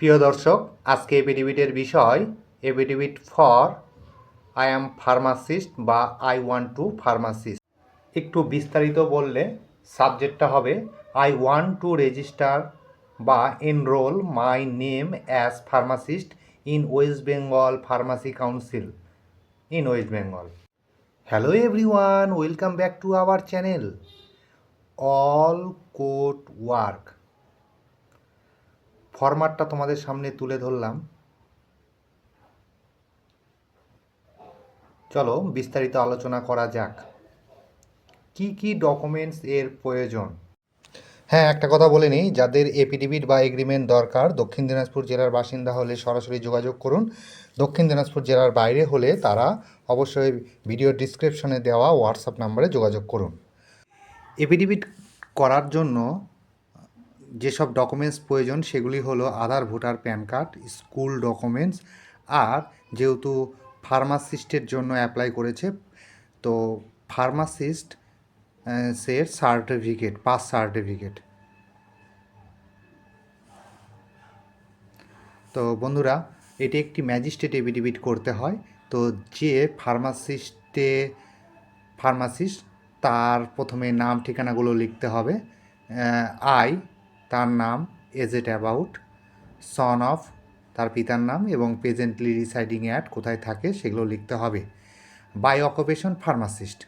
প্রিয় দর্শক, আজকে এপিডিবিটের বিষয় affidavit for I am pharmacist বা আই ওয়ান টু ফার্মাসিস্ট একটু বিস্তারিত বললে সাবজেক্টটা হবে আই ওয়ান টু রেজিস্টার বা enrol my name as pharmacist in West Bengal pharmacy council in West Bengal hello everyone welcome back to our channel all court work ফরম্যাটটা তোমাদের সামনে তুলে ধরলাম। চলো বিস্তারিত আলোচনা করা যাক। কি কি ডকুমেন্টস এর প্রয়োজন? হ্যাঁ একটা কথা বলে নিই, যাদের এপিডিবিট বা এগ্রিমেন্ট দরকার, দক্ষিণ দিনাজপুর জেলার বাসিন্দা হলে সরাসরি যোগাযোগ করুন। দক্ষিণ দিনাজপুর জেলার বাইরে হলে তারা অবশ্যই ভিডিও ডিসক্রিপশনে দেওয়া হোয়াটসঅ্যাপ নাম্বারে যোগাযোগ করুন। এপিডিবিট করার জন্য যেসব ডকুমেন্টস প্রয়োজন সেগুলি হলো Aadhaar, voter, PAN card, school documents আর যেহেতু ফার্মাসিস্টের জন্য অ্যাপ্লাই করেছে, তো ফার্মাসিস্ট সের সার্টিফিকেট পাস সার্টিফিকেট তো বন্ধুরা, এটি একটি ম্যাজিস্ট্রেট এভিডিভিট করতে হয়। তো যে ফার্মাসিস্টে ফার্মাসিস্ট তার প্রথমে নাম, ঠিকানাগুলো লিখতে হবে। আই তার নাম age at about son of তার পিতার নাম এবং প্রেজেন্টলি রিসাইডিং অ্যাট কোথায় থাকে সেগুলো লিখতে হবে। By occupation pharmacist.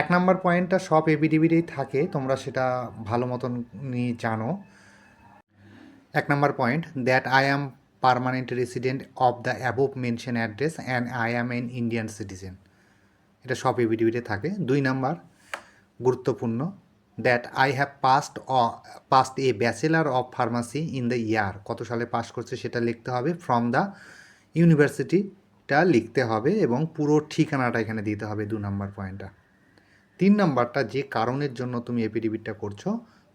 এক নম্বর পয়েন্টটা সব এবিডিবিটেই থাকে, তোমরা সেটা ভালো মতন নিয়ে জানো। এক number point, that I am permanent resident of the above mention address and I am an Indian citizen. এটা সব এবিডিবিটে থাকে। দুই নাম্বার, গুরুত্বপূর্ণ that I have passed passed a bachelor of pharmacy in the year কত সালে pass করছে সেটা লিখতে হবে। ফ্রম দ্য ইউনিভার্সিটিটা লিখতে হবে এবং পুরো ঠিকানাটা এখানে দিতে হবে দু নম্বর পয়েন্টটা তিন নম্বরটা যে কারণের জন্য তুমি এপিডিবিটটা করছ,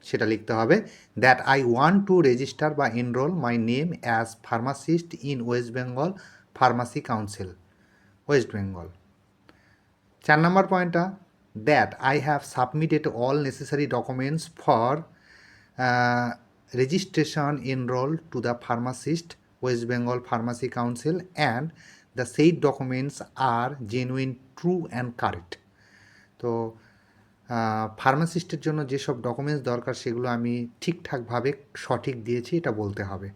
সেটা লিখতে হবে that I want to register বা enrol my name as pharmacist in West Bengal pharmacy council West Bengal চার নম্বর পয়েন্টটা that I have submitted all necessary documents for registration enrol to the pharmacist West Bengal pharmacy council and the said documents are genuine true and correct তো ফার্মাসিস্টের জন্য যেসব documents দরকার, সেগুলো আমি ঠিকঠাকভাবে সঠিক দিয়েছি, এটা বলতে হবে।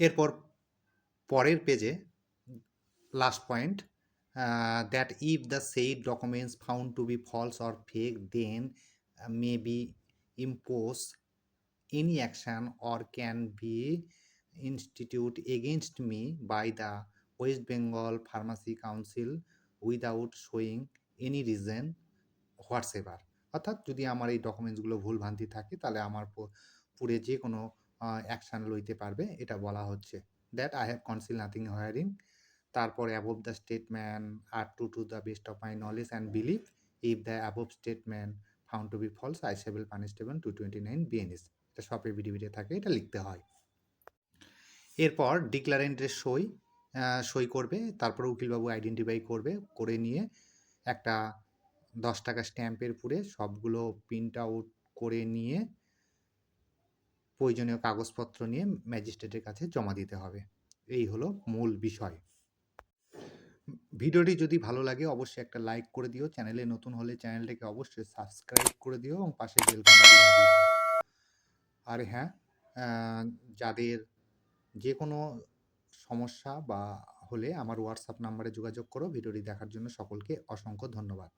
এরপর পরের পেজে last point that if the said documents found to be false or fake then may be impose any action or can be institute against me by the West Bengal pharmacy council without showing any reason whatsoever অর্থাৎ যদি আমার এই ডকুমেন্টসগুলো ভুল ভ্রান্তি থাকে, তাহলে আমার পুরে যে কোনো অ্যাকশান লইতে পারবে, এটা বলা হচ্ছে। That I have conceal nothing hiring তারপরে above the statement are true to the best of my knowledge and believe if the above statement found to be false I shall punishable two twenty nine BNS এটা এভিডিভিটে থাকে, এটা লিখতে হয়। এরপর ডিক্লারেন্টের সই সই করবে, তারপরে উকিলবাবু আইডেন্টিফাই করবে, করে নিয়ে একটা দশ টাকা স্ট্যাম্পের পুরে সবগুলো প্রিন্ট আউট করে নিয়ে প্রয়োজনীয় কাগজপত্র নিয়ে ম্যাজিস্ট্রেটের কাছে জমা দিতে হবে। এই হলো মূল বিষয়। ভিডিওটি যদি ভালো লাগে, অবশ্যই একটা লাইক করে দিও। চ্যানেলে নতুন হলে চ্যানেলটাকে অবশ্যই সাবস্ক্রাইব করে দিও এবং পাশে বেল আর হ্যাঁ যাদের যে কোনো সমস্যা বা হলে আমার হোয়াটসঅ্যাপ নাম্বারে যোগাযোগ করো। ভিডিওটি দেখার জন্য সকলকে অসংখ্য ধন্যবাদ।